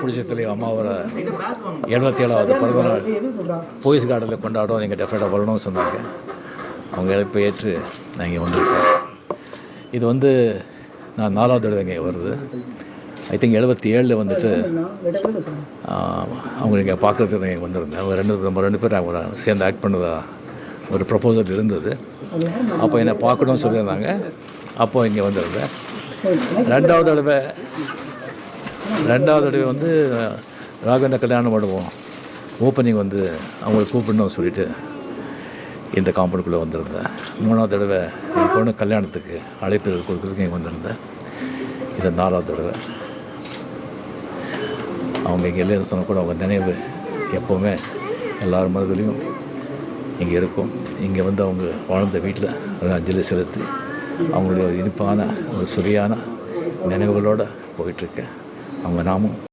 புடிச்சத்துலேயும் அம்மாவோட எழுபத்தி ஏழாவது பிறந்தநாள் போயஸ் கார்டனில் கொண்டாடுறோம். நீங்கள் டெஃபினட்டாக வரணும்னு சொன்னாங்க. அவங்க இழப்பை ஏற்று நான் இங்கே வந்திருக்கேன். இது வந்து நான் நாலாவது தடவை இங்கே வருது. ஐ திங்க் எழுபத்தி ஏழில் வந்துட்டு அவங்க இங்கே பார்க்குறதுக்கு இங்கே வந்திருந்தேன். அவங்க ரெண்டு நம்ம ரெண்டு பேரும் அவங்க சேர்ந்து ஆக்ட் பண்ணதா ஒரு ப்ரப்போசல் இருந்தது. அப்போ என்னை பார்க்கணும்னு சொல்லியிருந்தாங்க. அப்போ இங்கே வந்திருந்தேன். ரெண்டாவது தடவை ரெண்டாவது தடவை வந்து ராகவேந்திர கல்யாணம் மண்டபம் ஓப்பனிங் வந்து அவங்களை கூப்பிடணும்னு சொல்லிட்டு இந்த காம்பவுண்டுக்குள்ளே வந்திருந்தேன். மூணாவது தடவை என் பொண்ணு கல்யாணத்துக்கு அழைப்பு கொடுக்குறதுக்கு இங்கே வந்திருந்தேன். இது நாலாவது தடவை. அவங்க இங்கே இல்லை சொன்ன கூட அவங்க நினைவு எப்போவுமே எல்லார் மனதிலையும் இங்கே இருக்கும். இங்கே வந்து அவங்க வாழ்ந்த வீட்டில் ஒரு அஞ்சலி செலுத்தி அவங்களுடைய இனிப்பான ஒரு சுவையான நினைவுகளோடு போயிட்டுருக்கேன் அவங்க நாமும்